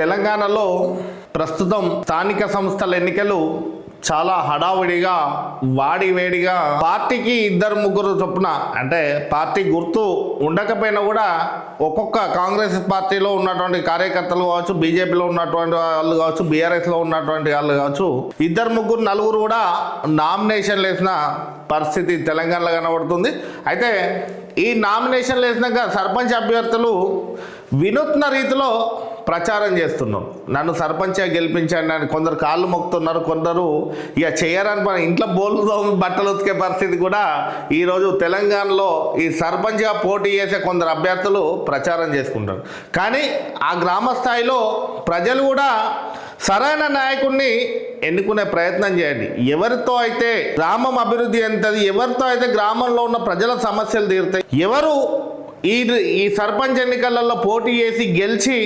తెలంగాణలో ప్రస్తుతం స్థానిక సంస్థల ఎన్నికలు చాలా హడావుడిగా వాడి వేడిగా పార్టీకి ఇద్దరు ముగ్గురు చొప్పున అంటే పార్టీ గుర్తు ఉండకపోయినా కూడా ఒక్కొక్క కాంగ్రెస్ పార్టీలో ఉన్నటువంటి కార్యకర్తలు కావచ్చు బీజేపీలో ఉన్నటువంటి వాళ్ళు కావచ్చు బీఆర్ఎస్లో ఉన్నటువంటి వాళ్ళు కావచ్చు ఇద్దరు ముగ్గురు నలుగురు కూడా నామినేషన్లు వేసిన పరిస్థితి తెలంగాణలో కనబడుతుంది. అయితే ఈ నామినేషన్లు వేసినాక సర్పంచ్ అభ్యర్థులు వినూత్న రీతిలో ప్రచారం చేస్తున్నాం. నన్ను సర్పంచ్గా గెలిపించండి అని కొందరు కాళ్ళు మొక్కుతున్నారు కొందరు ఇక చేయరని మన ఇంట్లో బోల్తో బట్టలు ఉతికే పరిస్థితి కూడా ఈరోజు తెలంగాణలో ఈ సర్పంచ్గా పోటీ చేసే కొందరు అభ్యర్థులు ప్రచారం చేసుకుంటారు. కానీ ఆ గ్రామ స్థాయిలో ప్రజలు కూడా సరైన నాయకుడిని ఎన్నుకునే ప్రయత్నం చేయండి. ఎవరితో అయితే గ్రామం అభివృద్ధి ఎంతది ఎవరితో అయితే గ్రామంలో ఉన్న ప్రజల సమస్యలు తీరుతాయి ఎవరు ఈ ఈ సర్పంచ్ ఎన్నికలలో పోటీ చేసి గెలిచి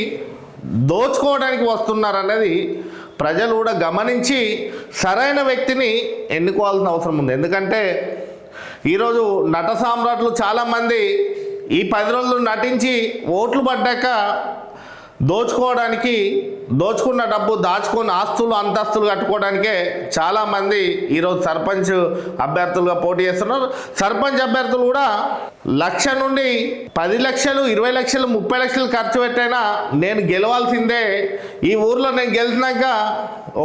దోచుకోవడానికి వస్తున్నారనేది ప్రజలు కూడా గమనించి సరైన వ్యక్తిని ఎన్నుకోవాల్సిన అవసరం ఉంది. ఎందుకంటే ఈరోజు నట సామ్రాట్లు చాలామంది ఈ పది రోజులు నటించి ఓట్లు పడ్డాక దోచుకోవడానికి దోచుకున్న డబ్బు దాచుకున్న ఆస్తులు అంతస్తులు కట్టుకోవడానికే చాలామంది ఈరోజు సర్పంచ్ అభ్యర్థులుగా పోటీ చేస్తున్నారు. సర్పంచ్ అభ్యర్థులు కూడా లక్ష నుండి పది లక్షలు ఇరవై లక్షలు ముప్పై లక్షలు ఖర్చు పెట్టైనా నేను గెలవాల్సిందే. ఈ ఊర్లో నేను గెలిచినాక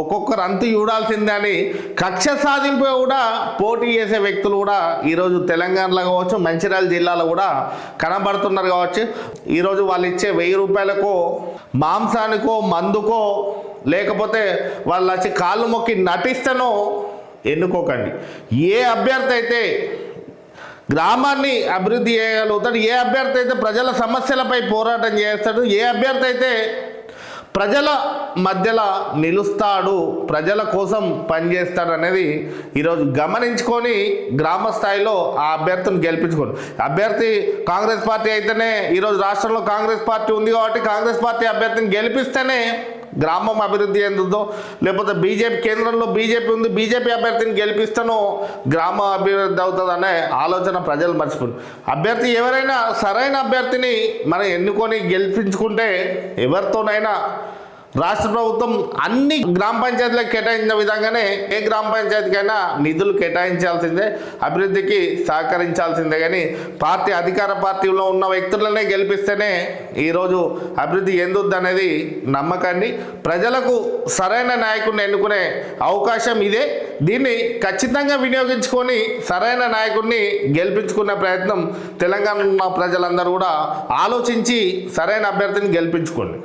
ఒక్కొక్కరు అంతు చూడాల్సిందే అని కక్ష సాధింపు కూడా పోటీ చేసే వ్యక్తులు కూడా ఈరోజు తెలంగాణలో కావచ్చు మంచిర్యాల జిల్లాలో కూడా కనబడుతున్నారు కావచ్చు. ఈరోజు వాళ్ళు ఇచ్చే వెయ్యి రూపాయలకో మాంసానికో అందుకో. లేకపోతే వాళ్ళు వచ్చి కాళ్ళు మొక్కి నటిస్తేనో. ఎన్నుకోకండి. ఏ అభ్యర్థి అయితే గ్రామాన్ని అభివృద్ధి చేయగలుగుతాడు ఏ అభ్యర్థి అయితే ప్రజల సమస్యలపై పోరాటం చేస్తాడు ఏ అభ్యర్థి అయితే ప్రజల మధ్యలో నిలుస్తాడు ప్రజల కోసం పనిచేస్తాడు అనేది ఈరోజు గమనించుకొని గ్రామ స్థాయిలో ఆ అభ్యర్థిని గెలిపించుకోండి. అభ్యర్థి కాంగ్రెస్ పార్టీ అయితేనే ఈరోజు రాష్ట్రంలో కాంగ్రెస్ పార్టీ ఉంది కాబట్టి కాంగ్రెస్ పార్టీ అభ్యర్థిని గెలిపిస్తేనే గ్రామం అభివృద్ధి ఎందుదో లేకపోతే బీజేపీ కేంద్రంలో బీజేపీ ఉంది బీజేపీ అభ్యర్థిని గెలిపిస్తాను గ్రామ అభివృద్ధి అవుతుందనే ఆలోచన ప్రజలు మర్చిపోయి అభ్యర్థి ఎవరైనా సరైన అభ్యర్థిని మనం ఎన్నుకొని గెలిపించుకుంటే ఎవరితోనైనా రాష్ట్ర ప్రభుత్వం అన్ని గ్రామ పంచాయతీలకు కేటాయించిన విధంగానే ఏ గ్రామ పంచాయతీకైనా నిధులు కేటాయించాల్సిందే అభివృద్ధికి సహకరించాల్సిందే. కానీ పార్టీ అధికార పార్టీలో ఉన్న వ్యక్తులనే గెలిపిస్తేనే ఈరోజు అభివృద్ధి ఎందుద్ది అనేది నమ్మకాన్ని. ప్రజలకు సరైన నాయకుడిని ఎన్నుకునే అవకాశం ఇదే. దీన్ని ఖచ్చితంగా వినియోగించుకొని సరైన నాయకుడిని గెలిపించుకునే ప్రయత్నం తెలంగాణ ఉన్న ప్రజలందరూ కూడా ఆలోచించి సరైన అభ్యర్థిని గెలిపించుకోండి.